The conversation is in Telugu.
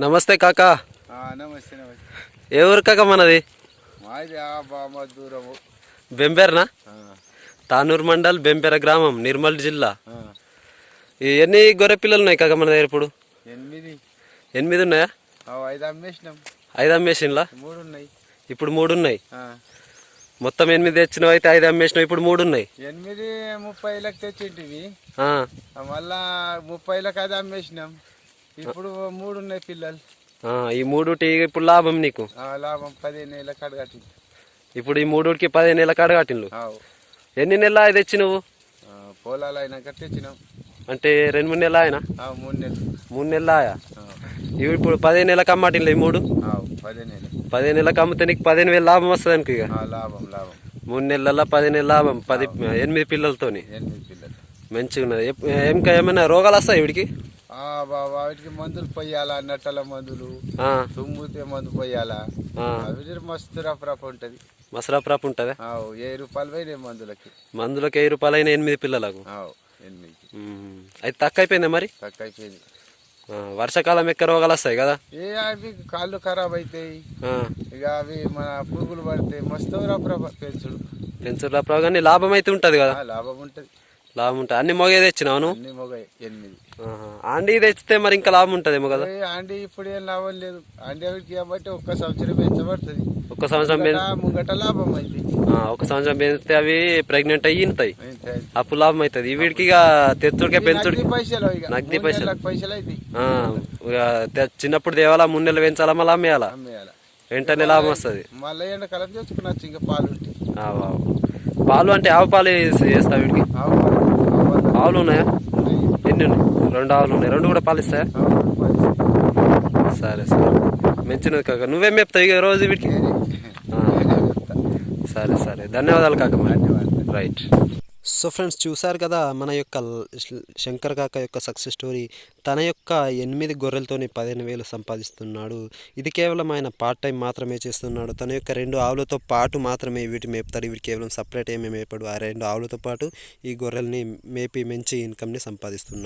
నమస్తే కాకా. నమస్తే నమస్తే. ఏ ఊరు కాక మనది? బెంబేర్నా? తానూరు మండల్ బెంబేర గ్రామం నిర్మల్ జిల్లా. ఎన్ని గొర్రె పిల్లలు ఉన్నాయి కాక మన దగ్గర ఇప్పుడు? ఎనిమిది. ఎనిమిది ఉన్నాయా? ఐదు అమ్మేసినాం. ఐదు అమ్మేసిన్లా? మూడు ఉన్నాయి. ఇప్పుడు మూడు ఉన్నాయి. మొత్తం ఎనిమిది తెచ్చినవి అయితే ఐదు అమ్మేసినావు ఇప్పుడు మూడు ఉన్నాయి. ఎనిమిది ముప్పైలకు తెచ్చింటివి. మళ్ళా ముప్పైలకు అది అమ్మేసినాం. ఇప్పుడు మూడు ఉన్నాయి పిల్లలు. ఈ మూడుటి ఇప్పుడు లాభం నీకు? ఆ, లాభం పదిహేను ఏళ్ళకి అడగట్టింది ఇప్పుడు ఈ మూడుకి పదిహేను నెలల కాడగట్టిండ్లు ఎన్ని నెలలు ఐదు తెచ్చి నువ్వు పొలాలు అయినాక తెచ్చినాం. అంటే రెండు మూడు నెలలు ఆయన? మూడు నెలలు. మూడు నెలలు ఆయా? ఇవి ఇప్పుడు పదిహేను నెలలకు అమ్మాటిన్లు ఈ మూడు? పదిహేను పదిహేను నెలలకు అమ్మితే నీకు పదిహేను వేలు లాభం వస్తుంది అనుకో ఇక? ఆ, లాభం లాభం. మూడు నెలల పది నెలల లాభం. పది ఎనిమిది పిల్లలతోని? ఎనిమిది పిల్లలు. మంచిగా ఉన్నది ఇంకా ఏమైనా రోగాలు వస్తాయి వీడికి వాటికి మందులు పోయాలా? నట్టల మందులు తుమ్ముతే మందు పోయాలా. అవి మస్తు రఫ్ రఫ్ ఉంటది. మసరా ప్రాప్ ఉంటుందా? ఏ రూపాయలు పోయినాయి మందులకి. మందులకు వెయ్యి రూపాయలు అయిన ఎనిమిది పిల్లలకు? ఎనిమిది ఉమ్. అయితే తక్కువ అయిపోయిందా మరి? తక్కువ అయిపోయింది వర్షాకాలం ఎక్క రోగాలు వస్తాయి కదా? ఏ అవి కాళ్ళు ఖరాబ్ అవుతాయి ఇక అవి మన పురుగులు పడతాయి మస్తు రఫ్ రఫ్ పెంచుడు. పెంచుడు ప్రాప్ కానీ లాభం అయితే ఉంటుంది కదా? లాభం ఉంటది. లాభం ఉంటుంది అన్ని మొగే తెచ్చినావు నువ్వు? అన్ని మొగ ఎనిమిది. ఆహా. ఆండి తెచ్చితే మరి ఇంకా లాభం ఉంటుందేమో కదా? ఆండి ఇప్పుడు ఏం లాభం లేదు. ఆండి అవికి కాబట్టి ఒక్క సంవత్సరం పెంచబడుతుంది. ఒక్క సంవత్సరం ముంగట- ముంగట లాభం అయింది ఆ, ఒక సంవత్సరం పెంచితే అవి ప్రెగ్నెంట్ అయ్యి ఇంతాయి అప్పుడు లాభం అవుతుంది. వీడికి ఇక తెచ్చుడికే పెంచుడికి పైసలు ఇక. నగది మూడు పైసలు. నెలలకు పైసలు అయితే ఆ, ఇక తె- చిన్నప్పుడు తేవాలా మూడు నెలలు పెంచాలా మళ్ళీ అమ్మేయాలా? అమ్మేయాల. వెంటనే లాభం వస్తుంది. మళ్ళీ ఎండాకాలం ఇంకా పాలు ఉంటాయి పాలు అంటే ఆవు పాలు చేస్తా వీడికి? ఆవు పాలు. ఆవులు ఉన్నాయా. ఎన్ని ఉన్నాయి? రెండు ఆవులు ఉన్నాయి. రెండు కూడా పాలు ఇస్తాయా ఆవు పాలు. సరే సరే. మంచినది కాక. నువ్వేం చెప్తావు? రోజు వీటికి. సరే సరే. ధన్యవాదాలు కాక. రైట్. సో ఫ్రెండ్స్ చూసారు కదా మన యొక్క శంకర్ కాక యొక్క సక్సెస్ స్టోరీ. తన యొక్క ఎనిమిది గొర్రెలతోని పదిహేను వేలు సంపాదిస్తున్నాడు. ఇది కేవలం ఆయన పార్ట్ టైం మాత్రమే చేస్తున్నాడు. తన యొక్క రెండు ఆవులతో పాటు మాత్రమే వీటి మేపుతాడు. వీటి కేవలం సపరేట్ ఏమీ మేపాడు. ఆ రెండు ఆవులతో పాటు ఈ గొర్రెల్ని మేపి మంచి ఇన్కమ్ని సంపాదిస్తున్నాడు.